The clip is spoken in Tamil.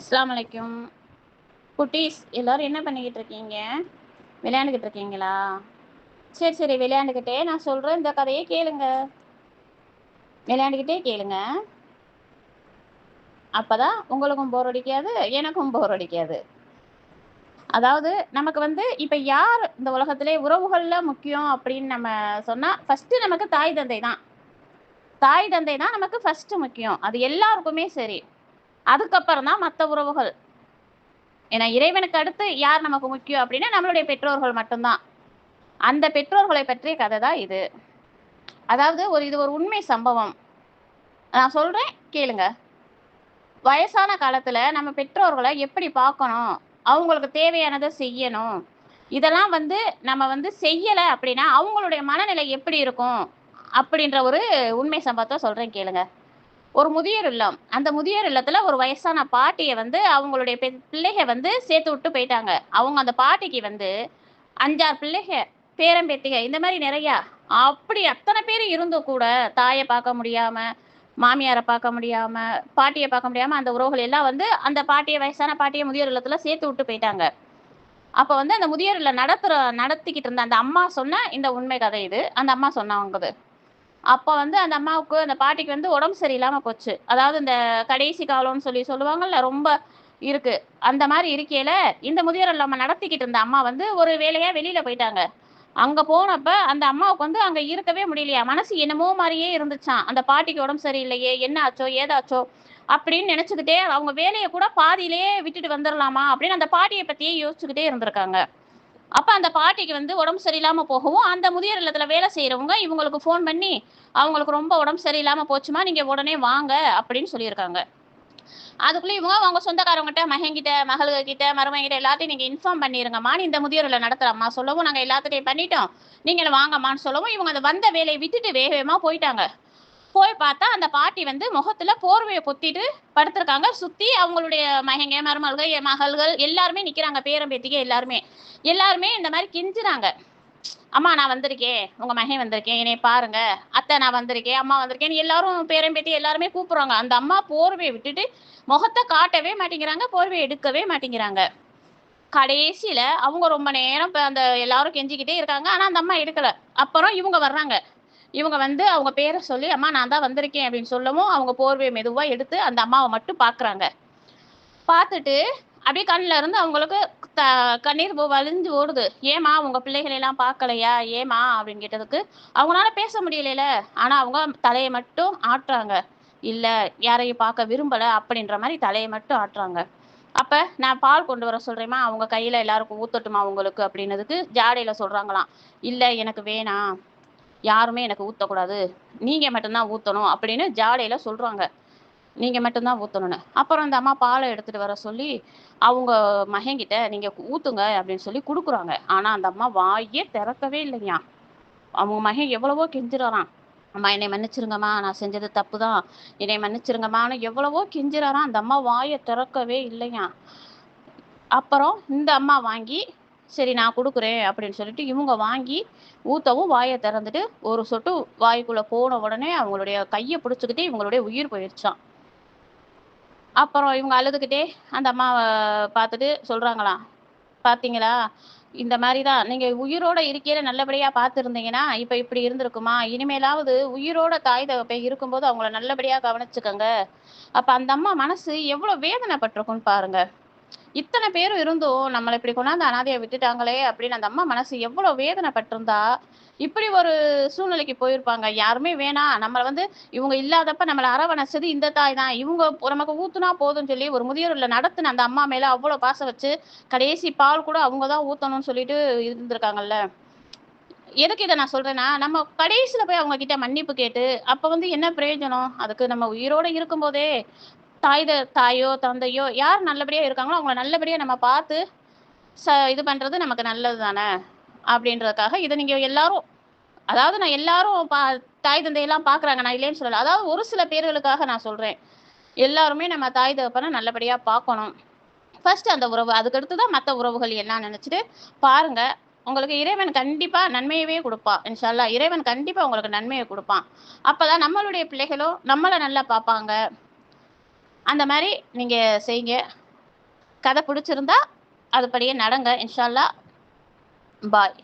அஸ்லாம் வலைக்கும் குட்டீஸ் எல்லாரும் என்ன பண்ணிக்கிட்டு இருக்கீங்க? விளையாண்டுக்கிட்டு இருக்கீங்களா? சரி சரி விளையாண்டுக்கிட்டே நான் சொல்கிறேன் இந்த கதையை கேளுங்க. விளையாண்டுக்கிட்டே கேளுங்க. அப்பதான் உங்களுக்கும் போர் அடிக்காது எனக்கும் போர் அடிக்காது. அதாவது நமக்கு வந்து இப்போ யார் இந்த உலகத்திலே உறவுகளில் முக்கியம் அப்படின்னு நம்ம சொன்னால் ஃபஸ்ட்டு நமக்கு தாய் தந்தை தான். தாய் தந்தை தான் நமக்கு ஃபஸ்ட்டு முக்கியம். அது எல்லாருக்குமே சரி. அதுக்கப்புறம் தான் மற்ற உறவுகள். ஏன்னா இறைவனுக்கு அடுத்து யார் நமக்கு முக்கியம் அப்படின்னா நம்மளுடைய பெற்றோர்கள் மட்டும்தான். அந்த பெற்றோர்களை பற்றிய கதை தான் இது. அதாவது ஒரு இது ஒரு உண்மை சம்பவம். நான் சொல்றேன் கேளுங்க. வயசான காலத்துல நம்ம பெற்றோர்களை எப்படி பார்க்கணும்? அவங்களுக்கு தேவையானதை செய்யணும். இதெல்லாம் வந்து நம்ம வந்து செய்யலை அப்படின்னா அவங்களுடைய மனநிலை எப்படி இருக்கும்? அப்படின்ற ஒரு உண்மை சம்பவத்தை சொல்றேன் கேளுங்க. ஒரு முதியோர் இல்லம். அந்த முதியோர் இல்லத்துல ஒரு வயசான பாட்டியை வந்து அவங்களுடைய பெ- பிள்ளைக வந்து சேர்த்து விட்டு போயிட்டாங்க. அவங்க அந்த பாட்டிக்கு வந்து அஞ்சாறு பிள்ளைக பேரம்பேத்திக இந்த மாதிரி நிறையா. அப்படி அத்தனை பேர் இருந்தும் கூட தாயை பார்க்க முடியாம மாமியாரை பார்க்க முடியாம பாட்டியை பார்க்க முடியாம அந்த உறவுகள் எல்லாம் வந்து அந்த பாட்டியை வயசான பாட்டியை முதியோர் இல்லத்துல சேர்த்து விட்டு போயிட்டாங்க. அப்ப வந்து அந்த முதியோர் இல்ல நடத்துற நடத்திக்கிட்டு இருந்த அந்த அம்மா சொன்ன இந்த உண்மை கதை இது. அந்த அம்மா சொன்னவங்க அப்போ வந்து அந்த அம்மாவுக்கு அந்த பாட்டிக்கு வந்து உடம்பு சரியில்லாம போச்சு. அதாவது இந்த கடைசி காலம்னு சொல்லி சொல்லுவாங்கல்ல ரொம்ப இருக்கு. அந்த மாதிரி இருக்கையில இந்த முதியோர் நம்ம நடத்திக்கிட்டு இருந்த அம்மா வந்து ஒரு வேலையா வெளியில போயிட்டாங்க. அங்க போனப்ப அந்த அம்மாவுக்கு வந்து அங்க இருக்கவே முடியலையா? மனசு என்னமோ மாதிரியே இருந்துச்சான் அந்த பாட்டிக்கு உடம்பு சரியில்லையே என்ன ஆச்சோ ஏதாச்சோ அப்படின்னு நினைச்சுக்கிட்டே அவங்க வேலையை கூட பாதியிலேயே விட்டுட்டு வந்துடலாமா அப்படின்னு அந்த பாட்டியை பத்தியே யோசிச்சுக்கிட்டே இருந்திருக்காங்க. அப்போ அந்த பாட்டிக்கு வந்து உடம்பு சரியில்லாமல் போகவும் அந்த முதியோர் இல்லத்தில் வேலை செய்கிறவங்க இவங்களுக்கு ஃபோன் பண்ணி அவங்களுக்கு ரொம்ப உடம்பு சரியில்லாமல் போச்சுமா நீங்கள் உடனே வாங்க அப்படின்னு சொல்லியிருக்காங்க. அதுக்குள்ளே இவங்க அவங்க சொந்தக்காரவங்ககிட்ட மகன்கிட்ட மகள்கிட்ட மருமகிட்ட எல்லாத்தையும் நீங்கள் இன்ஃபார்ம் பண்ணிடுங்கம்மா நீ இந்த முதியோரில் நடத்துகிறம்மா சொல்லவும் நாங்கள் எல்லாத்தையும் பண்ணிட்டோம். நீங்களும் வாங்கம்மான்னு சொல்லவும் இவங்க அந்த வந்த வேலையை விட்டுட்டு வேக போயிட்டாங்க. போய் பார்த்தா அந்த பாட்டி வந்து முகத்துல போர்வையை பொத்திட்டு படுத்திருக்காங்க. சுத்தி அவங்களுடைய மகங்க மருமகள்கள் என் மகள்கள் எல்லாருமே நிக்கிறாங்க. பேரம்பேத்திக்கு எல்லாருமே. எல்லாருமே இந்த மாதிரி கெஞ்சுறாங்க. அம்மா நான் வந்திருக்கேன். உங்க மகன் வந்திருக்கேன். என்னை பாருங்க. அத்தை நான் வந்திருக்கேன். அம்மா வந்திருக்கேன் எல்லாரும் பேரம்பேத்தி எல்லாருமே கூப்பிடுறாங்க. அந்த அம்மா போர்வையை விட்டுட்டு முகத்தை காட்டவே மாட்டேங்கிறாங்க. போர்வையை எடுக்கவே மாட்டேங்கிறாங்க. கடைசியில அவங்க ரொம்ப நேரம் அந்த எல்லாரும் கெஞ்சிக்கிட்டே இருக்காங்க. ஆனா அந்த அம்மா எடுக்கல. அப்புறம் இவங்க வர்றாங்க. இவங்க வந்து அவங்க பேரை சொல்லி அம்மா நான் தான் வந்திருக்கேன் அப்படின்னு சொல்லவும் அவங்க போர்வை மெதுவா எடுத்து அந்த அம்மாவை மட்டும் பாக்குறாங்க பார்த்துட்டு அப்படியே கண்ணுல இருந்து அவங்களுக்கு த- கண்ணீர் போ- வழிஞ்சு ஓடுது. ஏமா உங்கள் பிள்ளைகளெல்லாம் பார்க்கலையா? ஏமா அப்படின்னு கேட்டதுக்கு அவங்களால பேச முடியலையில ஆனால் அவங்க தலையை மட்டும் ஆட்டுறாங்க. இல்லை யாரையும் பார்க்க விரும்பலை அப்படின்ற மாதிரி தலையை மட்டும் ஆட்டுறாங்க. அப்போ நான் பால் கொண்டு வர சொல்கிறேம்மா அவங்க கையில் எல்லாருக்கும் ஊத்தட்டுமா அவங்களுக்கு அப்படின்னதுக்கு ஜாடையில் சொல்கிறாங்களாம் இல்லை எனக்கு வேணாம். யாருமே எனக்கு ஊத்தக்கூடாது. நீங்க மட்டும்தான் ஊத்தணும் அப்படின்னு ஜாடையில சொல்றாங்க. நீங்க மட்டும்தான் ஊத்தணும்னு. அப்புறம் அந்த அம்மா பாலை எடுத்துட்டு வர சொல்லி அவங்க மகன்கிட்ட நீங்க ஊத்துங்க அப்படின்னு சொல்லி கொடுக்குறாங்க. ஆனா அந்த அம்மா வாயே திறக்கவே இல்லையா அவங்க மகன் எவ்வளவோ கெஞ்சிடறான் அம்மா என்னை மன்னிச்சிருங்கம்மா நான் செஞ்சது தப்பு தான் என்னை மன்னிச்சிருங்கம்மான்னு எவ்வளவோ கெஞ்சிடறான் அந்த அம்மா வாயை திறக்கவே இல்லையா அப்புறம் இந்த அம்மா வாங்கி சரி நான் கொடுக்குறேன் அப்படின்னு சொல்லிட்டு இவங்க வாங்கி ஊத்தவும் வாயை திறந்துட்டு ஒரு சொட்டு வாய்க்குள்ள போன உடனே அவங்களுடைய கையை பிடிச்சுக்கிட்டே இவங்களுடைய உயிர் போயிடுச்சான் அப்புறம் இவங்க அழுதுகிட்டே அந்த அம்மாவை பார்த்துட்டு சொல்றாங்களாம் பாத்தீங்களா? இந்த மாதிரி தான் நீங்க உயிரோட இருக்கையில நல்லபடியா பார்த்துருந்தீங்கன்னா இப்ப இப்படி இருந்திருக்குமா? இனிமேலாவது உயிரோட தாய் தகப்பை இருக்கும்போது அவங்கள நல்லபடியா கவனிச்சுக்கோங்க. அப்ப அந்த அம்மா மனசு எவ்வளவு வேதனைப்பட்டிருக்கும்னு பாருங்க. இத்தனை பேரும் இருந்தும் நம்மளை இப்படி கொண்டாந்து அனாதையை விட்டுட்டாங்களே அப்படின்னு அந்த அம்மா மனசு எவ்வளவு வேதனைப்பட்டிருந்தா இப்படி ஒரு சூழ்நிலைக்கு போயிருப்பாங்க. யாருமே வேணாம் நம்மள வந்து இவங்க இல்லாதப்ப நம்மளை அரவணைச்சது இந்த தாய் தான். இவங்க நமக்கு ஊத்துனா போதும்னு சொல்லி ஒரு முதியோர்ல நடத்தின அந்த அம்மா மேல அவ்வளவு பாசம் வச்சு கடைசி பால் கூட அவங்க தான் ஊத்தணும்னு சொல்லிட்டு இருந்திருக்காங்கல்ல. எதுக்கு இதை நான் சொல்றேன்னா நம்ம கடைசியில போய் அவங்க கிட்ட மன்னிப்பு கேட்டு அப்ப வந்து என்ன பிரயோஜனம்? அதுக்கு நம்ம உயிரோட இருக்கும் போதே தாய் த- தாயோ தந்தையோ யார் நல்லபடியா இருக்காங்களோ அவங்கள நல்லபடியா நம்ம பார்த்து ச இது பண்றது நமக்கு நல்லது தானே அப்படின்றதுக்காக இதை நீங்க எல்லாரும் அதாவது நான் எல்லாரும் பா தாய் தந்தையெல்லாம் பாக்குறாங்க நான் இல்லைன்னு சொல்லல. அதாவது ஒரு சில பேர்களுக்காக நான் சொல்றேன். எல்லாருமே நம்ம தாய் தகப்பனை நல்லபடியா பார்க்கணும். ஃபர்ஸ்ட் அந்த உறவு அதுக்கடுத்து தான் மற்ற உறவுகள் எல்லாம் நினைச்சிட்டு பாருங்க. உங்களுக்கு இறைவன் கண்டிப்பா நன்மையவே கொடுப்பான் இன்ஷால்லா இறைவன் கண்டிப்பா உங்களுக்கு நன்மையை கொடுப்பான். அப்பதான் நம்மளுடைய பிள்ளைகளும் நம்மளை நல்லா பார்ப்பாங்க. அந்த மாதிரி நீங்கள் செய்யுங்க. கதை பிடிச்சிருந்தா அதுபடியே நடங்க. இன்ஷால்லா. பாய்.